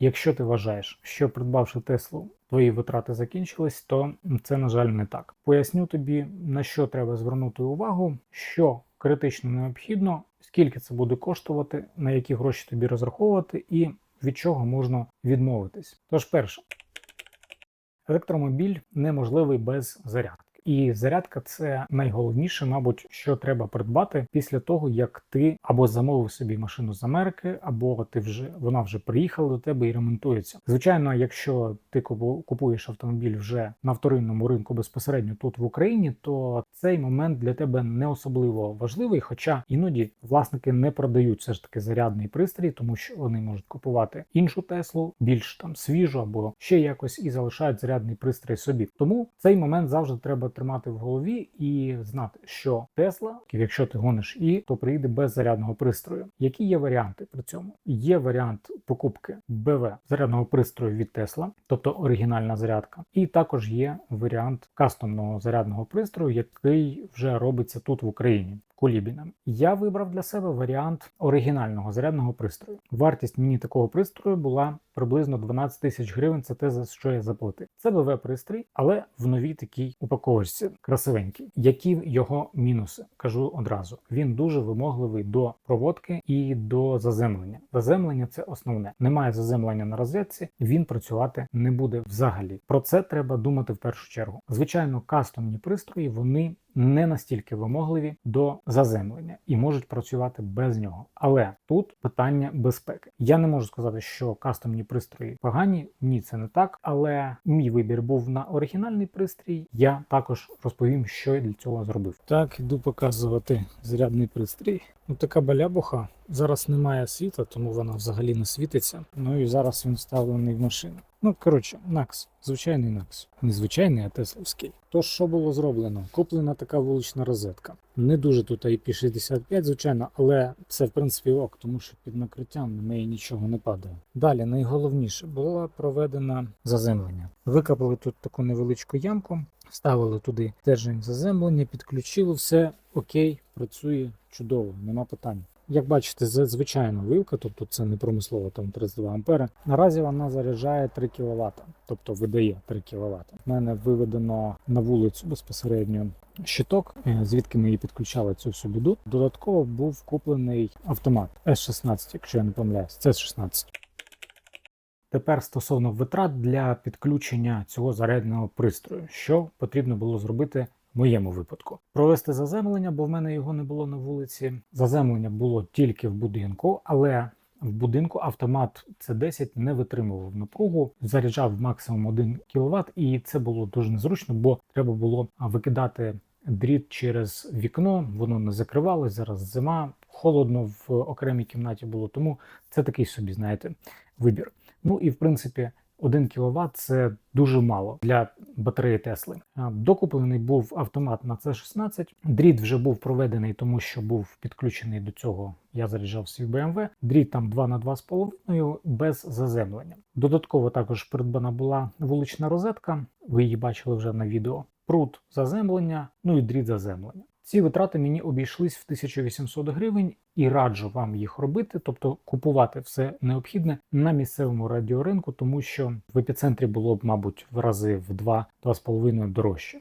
Якщо ти вважаєш, що придбавши Теслу, твої витрати закінчились, то це, на жаль, не так. Поясню тобі, на що треба звернути увагу, що критично необхідно, скільки це буде коштувати, на які гроші тобі розраховувати, і від чого можна відмовитись. Тож, перше, електромобіль неможливий без зарядки. І зарядка це найголовніше, мабуть, що треба придбати після того, як ти або замовив собі машину з Америки, або ти вже вона вже приїхала до тебе і ремонтується. Звичайно, якщо ти купуєш автомобіль вже на вторинному ринку безпосередньо тут в Україні, то цей момент для тебе не особливо важливий. Хоча іноді власники не продають все ж таки зарядний пристрій, тому що вони можуть купувати іншу Теслу, більш там свіжу або ще якось і залишають зарядний пристрій собі. Тому цей момент завжди треба тримати в голові і знати, що Тесла, якщо ти гониш і, то приїде без зарядного пристрою. Які є варіанти при цьому? Є варіант покупки БВ зарядного пристрою від Тесла, тобто оригінальна зарядка, і також є варіант кастомного зарядного пристрою, який вже робиться тут в Україні. Кулібінам. Я вибрав для себе варіант оригінального зарядного пристрою. Вартість мені такого пристрою була приблизно 12 тисяч гривень. Це те, за що я заплатив. Це БВ пристрій, але в новій такій упаковочці красивенький. Які його мінуси? Кажу одразу. Він дуже вимогливий до проводки і до заземлення. Заземлення це основне. Немає заземлення на розетці, він працювати не буде взагалі. Про це треба думати в першу чергу. Звичайно, кастомні пристрої вони не настільки вимогливі до заземлення і можуть працювати без нього. Але тут питання безпеки. Я не можу сказати, що кастомні пристрої погані. Ні, це не так. Але мій вибір був на оригінальний пристрій. Я також розповім, що я для цього зробив. Так, іду показувати зарядний пристрій. Ну така балябуха. Зараз немає світла, тому вона взагалі не світиться. Ну і зараз він вставлений в машину. Ну, коротше, Накс, звичайний Накс. Не звичайний, а тесловський. Тож, що було зроблено? Куплена така вулична розетка. Не дуже тут IP65, звичайно, але це в принципі ок, тому що під накриттям на неї нічого не падає. Далі, найголовніше, було проведено заземлення. Викопали тут таку невеличку ямку, ставили туди стержень заземлення, підключили все окей, працює чудово, нема питань. Як бачите, звичайна вилка, тобто це не промислова там 32 ампери. Наразі вона заряджає 3 кВт, тобто видає 3 кВт. У мене виведено на вулицю безпосередньо щиток, е, звідки ми її підключали цю всю біду. Додатково був куплений автомат S16, якщо я не помиляюсь, це 16. Тепер стосовно витрат для підключення цього зарядного пристрою, що потрібно було зробити моєму випадку. Провести заземлення, бо в мене його не було на вулиці. Заземлення було тільки в будинку, але в будинку автомат C10 не витримував напругу, заряджав максимум 1 кВт, і це було дуже незручно, бо треба було викидати дріт через вікно, воно не закривалось. Зараз зима, холодно в окремій кімнаті було. Тому це такий собі, знаєте, вибір. Ну і в принципі. 1 кВт це дуже мало для батареї Тесли. Докуплений був автомат на C16. Дріт вже був проведений, тому що був підключений до цього. Я заряджав свій BMW. Дріт там 2 на 2,5 без заземлення. Додатково також придбана була вулична розетка. Ви її бачили вже на відео. Прут заземлення, ну і дріт заземлення. Ці витрати мені обійшлись в 1800 гривень і раджу вам їх робити, тобто купувати все необхідне на місцевому радіоринку, тому що в епіцентрі було б, мабуть, в рази в 2-2,5 дорожче.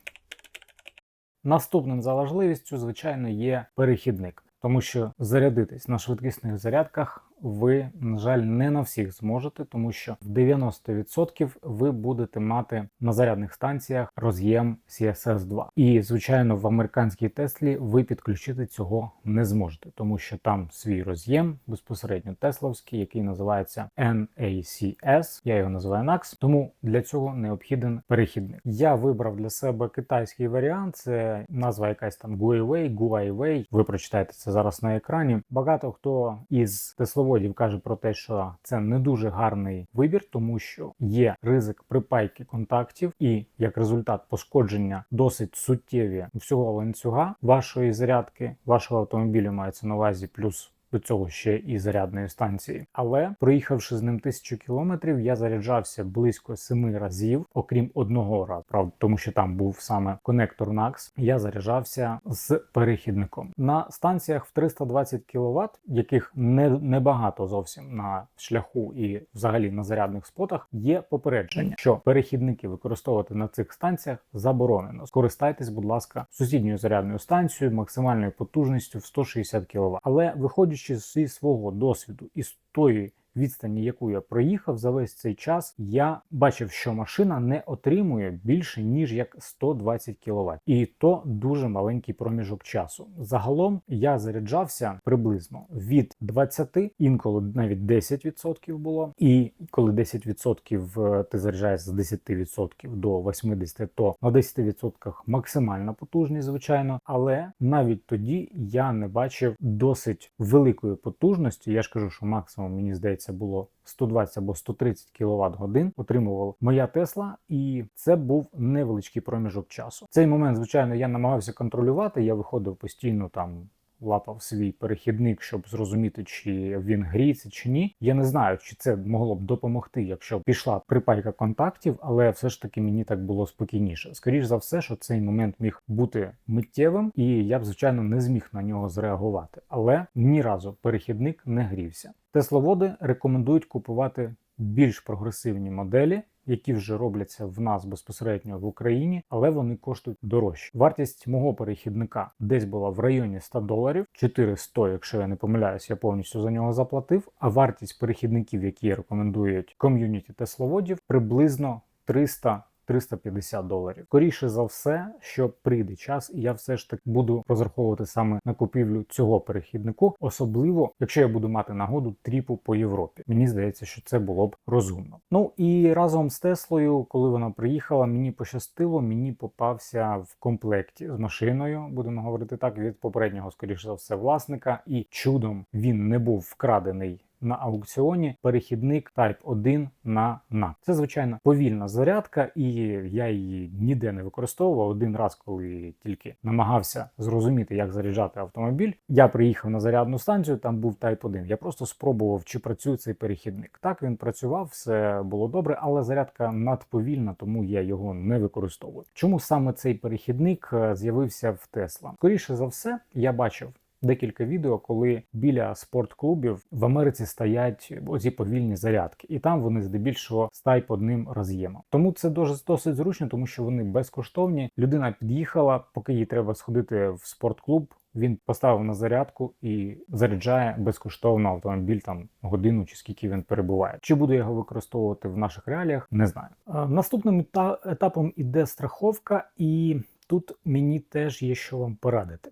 Наступним за важливістю, звичайно, є перехідник, тому що зарядитись на швидкісних зарядках ви, на жаль, не на всіх зможете, тому що в 90% ви будете мати на зарядних станціях роз'єм CSS 2. І, звичайно, в американській Теслі ви підключити цього не зможете, тому що там свій роз'єм безпосередньо тесловський, який називається NACS, я його називаю NAX, тому для цього необхіден перехідник. Я вибрав для себе китайський варіант, це назва якась там Guiwei, Guiwei. Ви прочитаєте це зараз на екрані. Багато хто із теслових заводів каже про те, що це не дуже гарний вибір, тому що є ризик припайки контактів, і як результат пошкодження досить суттєві всього ланцюга вашої зарядки, вашого автомобіля мається на увазі плюс до цього ще і зарядної станції. Але проїхавши з ним тисячу кілометрів, я заряджався близько семи разів, окрім одного разу, правда, тому що там був саме конектор NAX, Я заряджався з перехідником на станціях в 320 кВт, яких не небагато зовсім на шляху і взагалі на зарядних спотах. Є попередження, що перехідники використовувати на цих станціях заборонено. Скористайтесь, будь ласка, сусідньою зарядною станцією максимальною потужністю в 160 кВт. Але виходячи зі свого досвіду і з тої відстані, яку я проїхав за весь цей час, я бачив, що машина не отримує більше ніж як 120 кВт. і то дуже маленький проміжок часу. Загалом я заряджався приблизно від 20, інколи навіть 10% було. І коли 10% ти заряджаєш з 10% до 80%, то на 10% максимальна потужність, звичайно, але навіть тоді я не бачив досить великої потужності. Я ж кажу, що максимум мені здається було 120 або 130 кВт годин. Отримувала моя Тесла, і це був невеличкий проміжок часу. Цей момент, звичайно, я намагався контролювати. Я виходив постійно там лапав свій перехідник, щоб зрозуміти, чи він гріється чи ні. Я не знаю, чи це могло б допомогти, якщо б пішла припайка контактів, але все ж таки мені так було спокійніше. Скоріш за все, що цей момент міг бути миттєвим, і я б звичайно не зміг на нього зреагувати. Але ні разу перехідник не грівся. Тесловоди рекомендують купувати більш прогресивні моделі які вже робляться в нас безпосередньо в Україні, але вони коштують дорожче. Вартість мого перехідника десь була в районі 100 доларів, 400, якщо я не помиляюсь, я повністю за нього заплатив. А вартість перехідників, які рекомендують ком'юніті тесловодів, приблизно 300 350 доларів. Скоріше за все, що прийде час, і я все ж таки буду розраховувати саме на купівлю цього перехіднику, особливо якщо я буду мати нагоду тріпу по Європі. Мені здається, що це було б розумно. Ну і разом з Теслою, коли вона приїхала, мені пощастило, мені попався в комплекті з машиною, будемо говорити так, від попереднього, скоріше за все, власника, і чудом він не був вкрадений на аукціоні перехідник Type 1 на NAT. Це звичайно повільна зарядка, і я її ніде не використовував. Один раз, коли тільки намагався зрозуміти, як заряджати автомобіль. Я приїхав на зарядну станцію, там був Type 1. Я просто спробував, чи працює цей перехідник. Так він працював, все було добре, але зарядка надповільна, тому я його не використовую. Чому саме цей перехідник е, з'явився в Тесла? Скоріше за все, я бачив декілька відео, коли біля спортклубів в Америці стоять оці повільні зарядки, і там вони здебільшого стають одним роз'ємом. Тому це дуже досить зручно, тому що вони безкоштовні. Людина під'їхала, поки їй треба сходити в спортклуб. Він поставив на зарядку і заряджає безкоштовно автомобіль там годину чи скільки він перебуває. Чи буду я його використовувати в наших реаліях? Не знаю. Наступним етапом іде страховка, і тут мені теж є що вам порадити.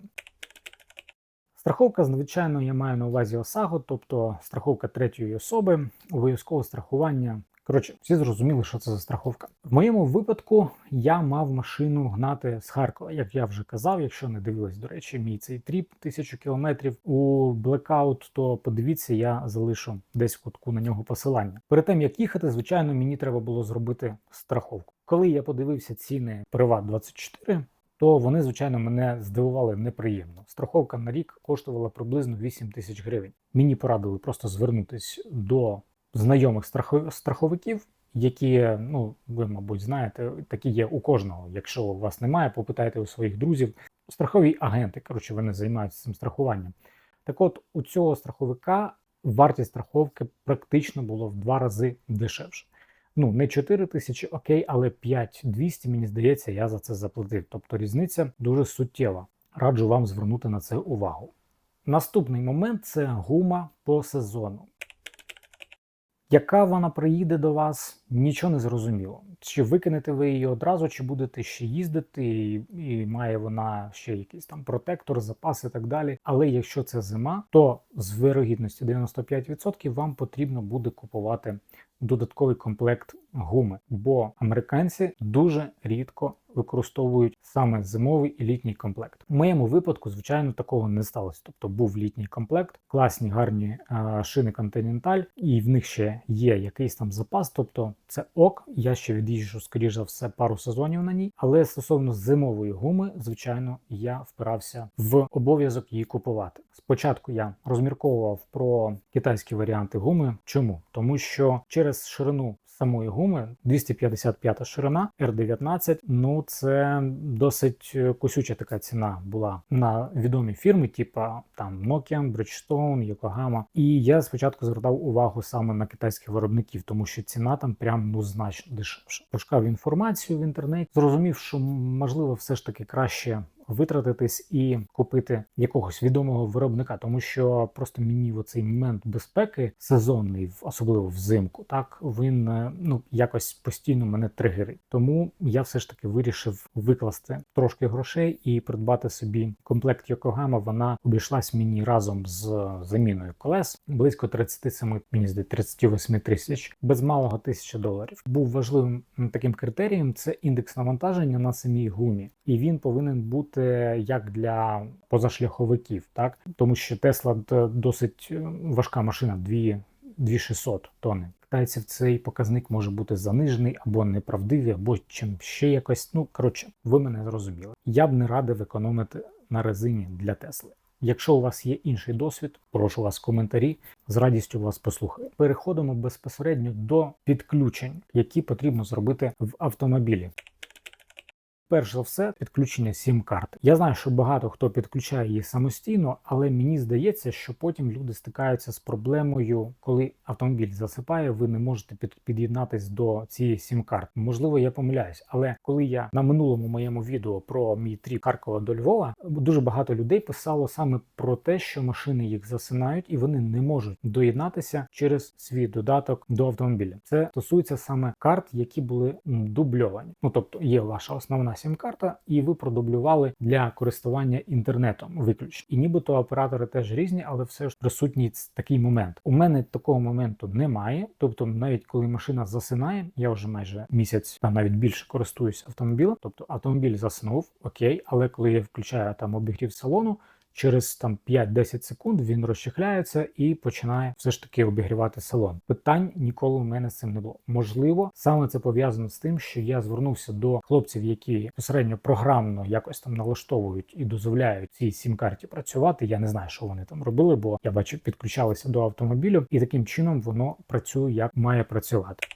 Страховка, звичайно, я маю на увазі ОСАГО, тобто страховка третьої особи, обов'язкове страхування. Коротше, всі зрозуміли, що це за страховка. В моєму випадку я мав машину гнати з Харкова, як я вже казав. Якщо не дивились, до речі, мій цей тріп тисячу кілометрів у блекаут, то подивіться, я залишу десь в кутку на нього посилання. Перед тим як їхати, звичайно, мені треба було зробити страховку. Коли я подивився ціни Приват 24 то вони, звичайно, мене здивували неприємно. Страховка на рік коштувала приблизно 8 тисяч гривень. Мені порадили просто звернутися до знайомих страховиків, які, ну ви, мабуть, знаєте, такі є у кожного. Якщо у вас немає, попитайте у своїх друзів. Страхові агенти, коротше, вони займаються цим страхуванням. Так от, у цього страховика вартість страховки практично було в два рази дешевше. Ну, не 4 тисячі, окей, але 5200, мені здається, я за це заплатив. Тобто різниця дуже суттєва. Раджу вам звернути на це увагу. Наступний момент це гума по сезону. Яка вона приїде до вас, нічого не зрозуміло. Чи викинете ви її одразу, чи будете ще їздити, і, і має вона ще якийсь там протектор, запас і так далі. Але якщо це зима, то з вирогідності 95% вам потрібно буде купувати додатковий комплект гуми, бо американці дуже рідко використовують саме зимовий і літній комплект. У моєму випадку, звичайно, такого не сталося. Тобто був літній комплект, класні гарні а, шини Continental, і в них ще є якийсь там запас. Тобто це ок. Я ще від'їжджу, скоріш за все, пару сезонів на ній. Але стосовно зимової гуми, звичайно, я впирався в обов'язок її купувати. Спочатку я розмірковував про китайські варіанти гуми. Чому? Тому що через ширину самої гуми 255 ширина R19, ну це досить е, кусюча така ціна була на відомі фірми, типа там Nokia, Bridgestone, Yokohama. І я спочатку звертав увагу саме на китайських виробників, тому що ціна там прям ну значно дешевша. Пошукав інформацію в інтернеті, зрозумів, що можливо все ж таки краще витратитись і купити якогось відомого виробника, тому що просто мені в цей момент безпеки сезонний, особливо взимку, так він е, ну якось постійно мене тригерить. Тому я все ж таки вирішив викласти трошки грошей і придбати собі комплект Yokohama. Вона обійшлась мені разом з заміною колес близько 37, мені здається, 38 тисяч без малого тисяча доларів. Був важливим таким критерієм це індекс навантаження на самій гумі, і він повинен бути як для позашляховиків, так тому що Тесла досить е, важка машина, 2 2600 тонни. Китайців цей показник може бути занижений або неправдивий, або чим ще якось. Ну коротше, ви мене зрозуміли. Я б не радив економити на резині для Тесли. Якщо у вас є інший досвід, прошу вас коментарі, з радістю вас послухаю. Переходимо безпосередньо до підключень, які потрібно зробити в автомобілі. Перш за все, підключення сім-карт. Я знаю, що багато хто підключає її самостійно, але мені здається, що потім люди стикаються з проблемою, коли автомобіль засипає, ви не можете під, під'єднатись до цієї сім-карт. Можливо, я помиляюсь, але коли я на минулому моєму відео про мій тріп Харкова до Львова, дуже багато людей писало саме про те, що машини їх засинають і вони не можуть доєднатися через свій додаток до автомобіля. Це стосується саме карт, які були дубльовані. Ну тобто є ваша основна сім-карта, і ви продублювали для користування інтернетом виключно. І нібито оператори теж різні, але все ж присутній такий момент. У мене такого моменту немає. Тобто, навіть коли машина засинає, я вже майже місяць та навіть більше користуюсь автомобілем. Тобто автомобіль заснув, окей, але коли я включаю там обігрів салону через там 5-10 секунд він розчехляється і починає все ж таки обігрівати салон. Питань ніколи у мене з цим не було. Можливо, саме це пов'язано з тим, що я звернувся до хлопців, які посередньо програмно якось там налаштовують і дозволяють цій сім-карті працювати. Я не знаю, що вони там робили, бо я бачу, підключалися до автомобілю, і таким чином воно працює як має працювати.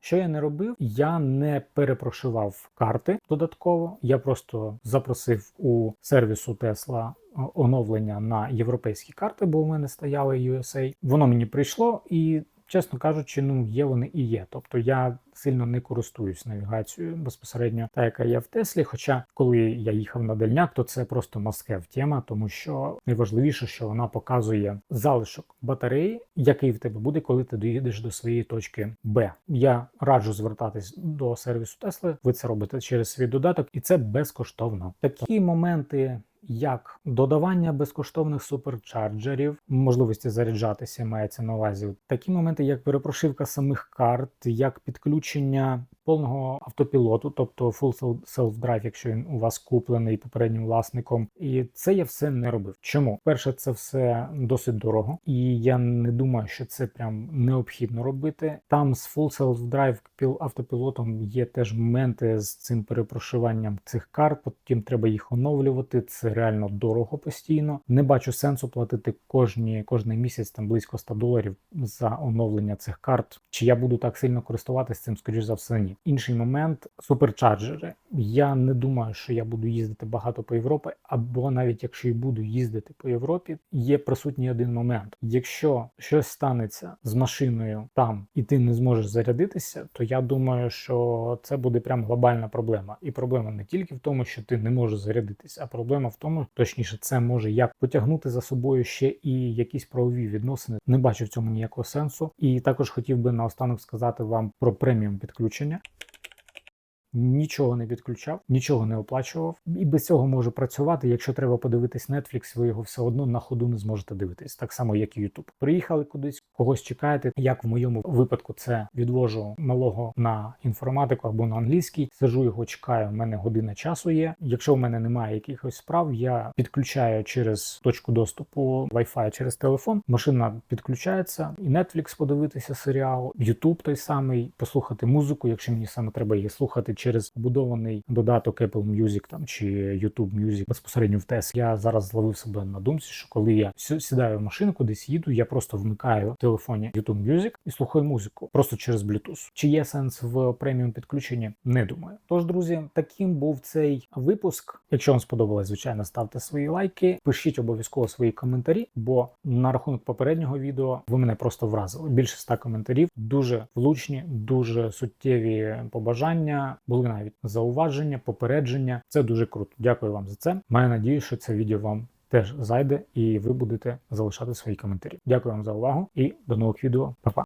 Що я не робив, я не перепрошивав карти додатково. Я просто запросив у сервісу Tesla оновлення на європейські карти, бо у мене стояли USA. Воно мені прийшло і чесно кажучи, ну є вони і є. Тобто я сильно не користуюсь навігацією безпосередньо, та яка є в Теслі. Хоча, коли я їхав на дальняк, то це просто маскев тема, тому що найважливіше, що вона показує залишок батареї, який в тебе буде, коли ти доїдеш до своєї точки Б. Я раджу звертатись до сервісу Тесли. Ви це робите через свій додаток, і це безкоштовно. Такі моменти як додавання безкоштовних суперчарджерів, можливості заряджатися мається на увазі. Такі моменти, як перепрошивка самих карт, як підключення повного автопілоту, тобто full self-drive, якщо він у вас куплений попереднім власником, і це я все не робив. Чому перше, це все досить дорого, і я не думаю, що це прям необхідно робити. Там з full self-drive автопілотом є теж моменти з цим перепрошуванням цих карт. Потім треба їх оновлювати. Це реально дорого постійно. Не бачу сенсу платити кожні кожний місяць там близько 100 доларів за оновлення цих карт. Чи я буду так сильно користуватися цим, скоріш за все, ні. Інший момент суперчарджери. Я не думаю, що я буду їздити багато по Європі, або навіть якщо і буду їздити по Європі, є присутній один момент. Якщо щось станеться з машиною там і ти не зможеш зарядитися, то я думаю, що це буде прям глобальна проблема. І проблема не тільки в тому, що ти не можеш зарядитися, а проблема в тому, точніше, це може як потягнути за собою ще і якісь правові відносини. Не бачу в цьому ніякого сенсу. І також хотів би наостанок сказати вам про преміум підключення. Yeah. Нічого не підключав, нічого не оплачував, і без цього можу працювати. Якщо треба подивитись Netflix, ви його все одно на ходу не зможете дивитись, так само як і YouTube. Приїхали кудись, когось чекаєте. Як в моєму випадку, це відвожу малого на інформатику або на англійський. Сижу його, чекаю. У мене година часу є. Якщо в мене немає якихось справ, я підключаю через точку доступу Wi-Fi через телефон. Машина підключається, і Netflix подивитися серіал, YouTube той самий, послухати музику, якщо мені саме треба її слухати через вбудований додаток Apple Music там чи YouTube Music безпосередньо в Tesla. Я зараз зловив себе на думці, що коли я сідаю в машину, кудись їду, я просто вмикаю в телефоні YouTube Music і слухаю музику просто через Bluetooth. Чи є сенс в преміум підключенні? Не думаю. Тож, друзі, таким був цей випуск. Якщо вам сподобалось, звичайно, ставте свої лайки, пишіть обов'язково свої коментарі, бо на рахунок попереднього відео ви мене просто вразили. Більше ста коментарів, дуже влучні, дуже суттєві побажання. Були навіть зауваження, попередження. Це дуже круто. Дякую вам за це. Маю надію, що це відео вам. Теж зайде, і ви будете залишати свої коментарі. Дякую вам за увагу і до нових відео. Па-па.